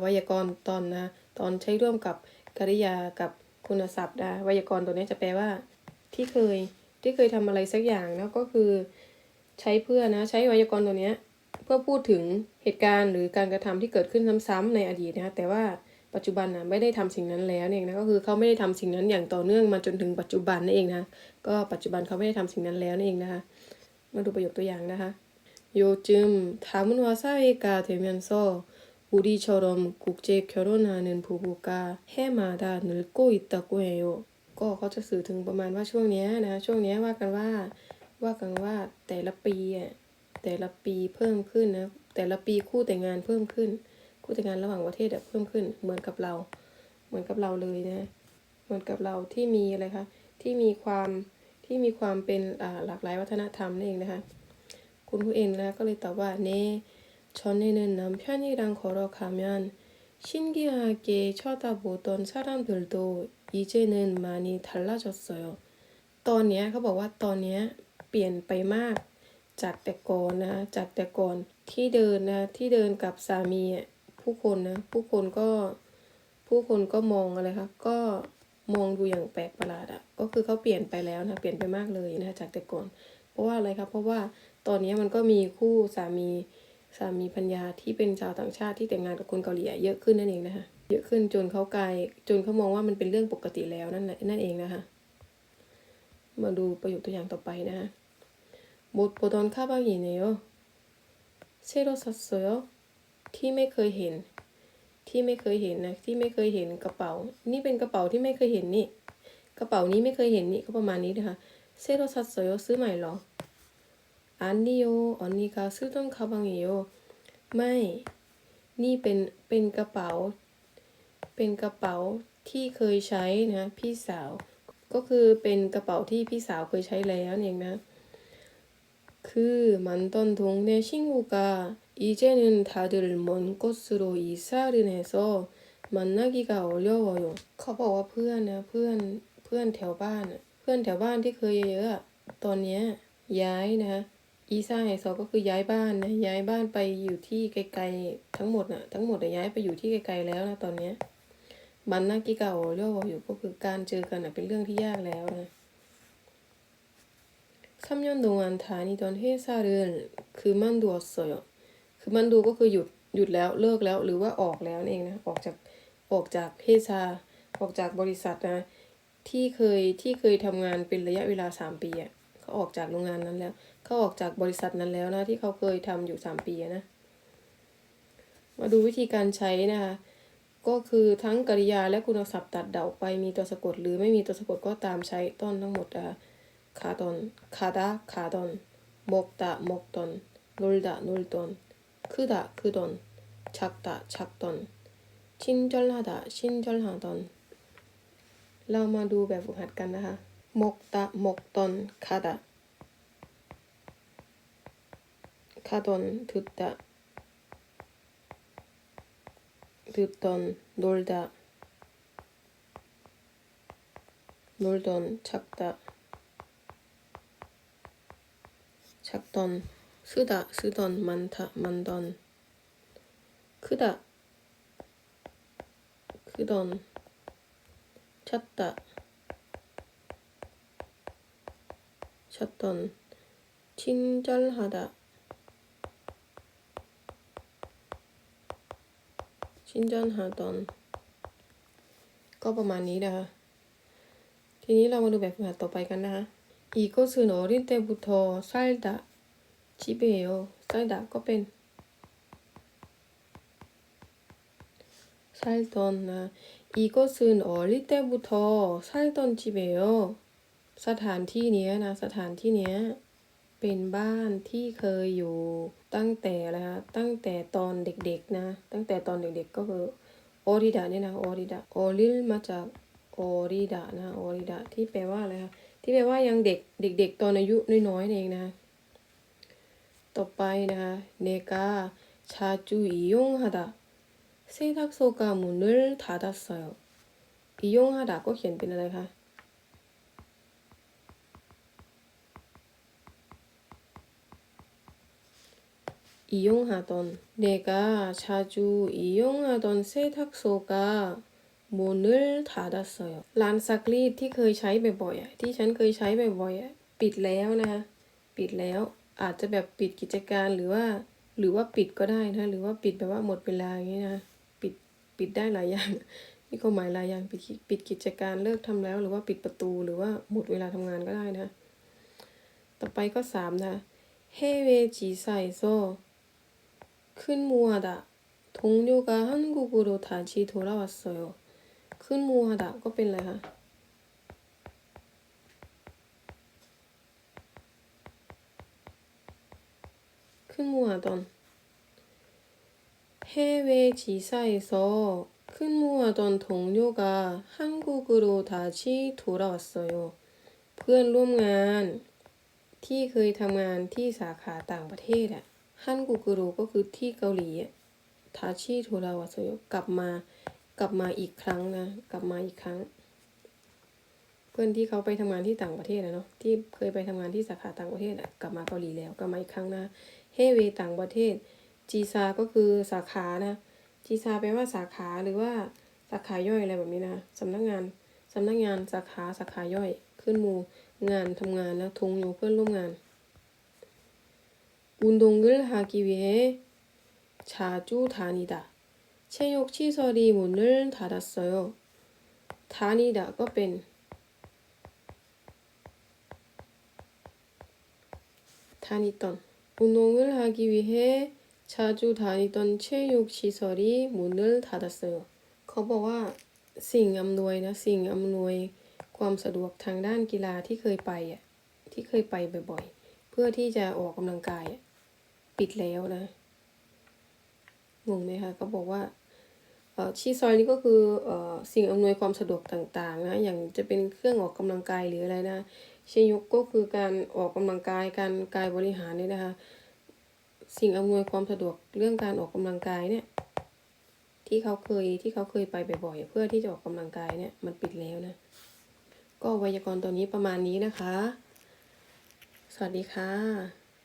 ไวยากรณ์ตอนนะตอนใช้ร่วมกับกริยากับคุณศัพท์นะไวยากรณ์ตัวนี้จะแปลว่า ที่เคยที่เคยทำอะไรสักอย่างนะก็คือ ใช้เพื่อนะใช้ไวยากรณ์ตัวนี้เพื่อพูดถึงเหตุการณ์หรือการกระทำที่เกิดขึ้นซ้ำ ๆ ในอดีตนะคะแต่ว่าปัจจุบันนะไม่ได้ทำสิ่งนั้นแล้วเองนะก็คือเขาไม่ได้ทำสิ่งนั้นอย่างต่อเนื่องมาจนถึงปัจจุบันนั่นเองนะก็ปัจจุบันเขาไม่ได้ทำสิ่งนั้นแล้วนั่นเองนะคะมาดูประโยคตัวอย่างนะคะโยจึมถามุนวาซาเอกาเทมิอันโซ 우리처럼 국제 결혼하는 부부가 해마다 늘고 있다고 해요. ก็เขาจะสื่อถึงประมาณว่าช่วงเนี้ยนะช่วงเนี้ยว่ากันว่าว่ากันว่าแต่ละปีอ่ะแต่ละปีเพิ่มขึ้นนะแต่ละปีคู่แต่งงานเพิ่มขึ้น คู่แต่งงานระหว่างประเทศอะเพิ่มขึ้นเหมือนกับเรา เหมือนกับเราเลยนะ เหมือนกับเราที่มีอะไรคะที่มีความที่มีความเป็นอ่าหลากหลายวัฒนธรรมนั่นเองนะคะ คุณผู้เองนะก็เลยตอบว่าเน่ 전에는남편이랑걸어가면신기하게쳐다보던사람들도이제는많이달라졌어요ตอนเนี้ยเขาบอกว่าตอนเนี้ยเปลี่ยนไปมากจากแต่ก่อนนะจากแต่ก่อนที่เดินนะที่เดินกับสามีอ่ะผู้คนนะผู้คนก็ผู้คนก็มองอะไรคะก็มองดูอย่างแปลกประหลาดอ่ะก็คือเขาเปลี่ยนไปแล้วนะเปลี่ยนไปมากเลยนะจากแต่ก่อน เพราะว่าอะไรครับเพราะว่าตอนนี้มันก็มีคู่สามี สามีพัญญาที่เป็นชาวต่างชาติที่แต่งงานกับคนเกาหลีเยอะขึ้นนั่นเองนะคะเยอะขึ้นจนเขากลายจนเขามองว่ามันเป็นเรื่องปกติแล้วนั่นแหละนั่นเองนะคะ มาดูประโยคตัวอย่างต่อไปนะคะบทโปรตอนข้าบ้าหยีเนโยเซโรซัสโซยที่ไม่เคยเห็น ที่ไม่เคยเห็นนะที่ไม่เคยเห็นกระเป๋า นี่เป็นกระเป๋าที่ไม่เคยเห็นนี่ กระเป๋านี้ไม่เคยเห็นนี่ก็ประมาณนี้นะคะเซโรซัสโซยซื้อใหม่หรอ อันนี้โยอันนี้ก็ซื้อต้นคาบังโยไม่ นี่เป็นเป็นกระเป๋า เป็นกระเป๋าที่เคยใช้นะพี่สาว ก็คือเป็นกระเป๋าที่พี่สาวเคยใช้แล้วเองนะ 그 만던 동네 친구가 이제는 다들 먼 곳으로 이사를 해서 만나기가 어려워요. เขาบอกว่าเพื่อนนะเพื่อนเพื่อนแถวบ้านน่ะเพื่อนแถวบ้านที่เคยเยอะๆอะตอนเนี้ยย้ายนะ อีซ่าไฮโซก็คือย้ายบ้านนะย้ายบ้านไปอยู่ที่ไกลๆทั้งหมดน่ะทั้งหมดน่ะย้ายไปอยู่ที่ไกลๆแล้วนะตอนเนี้ยมันนากิกาโอเรียกว่าอยู่ก็คือการเจอกันน่ะเป็นเรื่องที่ยากแล้วนะ 3년 동안 다니던 회사를 그만두었어요. 그만두 ก็คือหยุดหยุดแล้วเลิกแล้วหรือว่าออกแล้วนั่นเองนะออกจากออกจากเพศาออกจากบริษัทนะที่เคยที่เคยทำงานเป็นระยะเวลา 3 ปีอ่ะเขาออกจากโรงงานนั้นแล้ว เขาออกจากบริษัทนั้นแล้วนะ ที่เขาเคยทำอยู่สามปีนะ มาดูวิธีการใช้นะคะก็คือทั้งกริยาและคุณศัพท์ตัดเดาไปมีตัวสะกด หรือไม่มีตัวสะกดก็ตามใช้ต้นทั้งหมดอะคาตอนคาดาคาตอนมกตะมกตอนนลดะนลตอนคือดะคือตอนชักตะชักตอนชินจลฮาดะชินจลฮาดอนเรามาดูแบบฝึกหัดกันนะคะมกตะมกตอนคาดา 가던 듣다 듣던 놀다 놀던 작다 작던 쓰다 쓰던 많다 만던 크다 크던 찾다 찾던 친절하다 ชินจอนฮาตอน ก็ประมาณนี้นะคะ ทีนี้เรามาดูแบบฝึกหัดต่อไปกันนะคะอีกก็คือหนอรินเตบุทอไซดะชิเบโยไซดะก็เป็นไซตอนนะอีกก็คือหนอรินเตบุทอไซตอนชิเบโอสถานที่เนี้ยนะ สถานที่เนี้ย เป็นบ้านที่เคยอยู่ตั้งแต่อะไรคะตั้งแต่ตอนเด็กๆนะ ตั้งแต่ตอนเด็กๆก็คือออริดาเนี่ยนะออริดาออริลมาจากออริดานะออริดาที่แปลว่าอะไรคะที่แปลว่ายังเด็กเด็ก ๆ ตอนอายุน้อยๆเองนะ ต่อไปนะคะเนกาชาจูอิยงฮาดาเซทักโซกามุนลทาดัสโยอิยงฮาดาก็เขียนเป็นอะไรคะ 이용하던 내가 자주 이용하던 세탁소가 문을 닫았어요. ร้านซักรีดที่เคยใช้บ่อยๆอะที่ฉันเคยใช้บ่อยๆอะปิดแล้วนะ ปิดแล้ว อาจจะแบบปิดกิจการหรือว่า หรือว่าปิดก็ได้นะ หรือว่าปิดแบบว่าหมดเวลาอย่างนี้นะ ปิด ปิดได้หลายอย่าง มีความหมายหลายอย่าง ปิดกิปิดกิจการเลิกทำแล้ว หรือว่าปิดประตู หรือว่าหมดเวลาทำงานก็ได้นะ ต่อไปก็สามนะ 해외 지사에서 근무하다 동료가 한국으로 다시 돌아왔어요. 근무하다 ก็เป็นอะไรคะ 근무하던 해외 지사에서 근무하던 동료가 한국으로 다시 돌아왔어요. เพื่อนร่วมงานที่เคยทำงานที่สาขาต่างประเทศอะ ฮันกูกุรุก็คือที่เกาหลีทาชิโทราวาโซโยกลับมากลับมาอีกครั้งนะ กลับมาอีกครั้ง เพื่อนที่เขาไปทำงานที่ต่างประเทศนะเนาะที่เคยไปทำงานที่สาขาต่างประเทศอะกลับมาเกาหลีแล้วกลับมาอีกครั้งนะเฮเวต่างประเทศจีซาก็คือสาขานะจีซาแปลว่าสาขาหรือว่าสาขาย่อยอะไรแบบนี้นะสำนักงานสำนักงานสาขาสาขาย่อย ขึ้นมูงานทำงานนะทงอยู่เพื่อนร่วมงาน 운동을 하기 위해 자주 다니다. 체육 시설이 문을 닫았어요. 다니다 ก็เป็น 다니던 운동을 하기 위해 자주 다니던 체육 시설이 문을 닫았어요. เขาบอกว่าสิ่งอำนวยนะสิ่งอำนวยความสะดวกทางด้านกีฬาที่เคยไปอ่ะที่เคยไปบ่อยๆ เพื่อที่จะออกกำลังกายอะ ปิดแล้วนะงงไหมคะก็บอกว่าชีซอยนี่ก็คืออสิ่งอำนวยความสะดวกต่างๆนะอย่างจะเป็นเครื่องออกกำลังกายหรืออะไรนะเชยกก็คือการออกกำลังกายการกายบริหารนี่นะคะ สิ่งอำนวยความสะดวกเรื่องการออกกำลังกายเนี่ย ที่เขาเคยที่เขาเคยไปบ่อยๆเพื่อที่จะออกกำลังกายเนี่ยมันปิดแล้วนะ ก็ไวยากรณ์ตัวนี้ประมาณนี้นะคะ สวัสดีค่ะ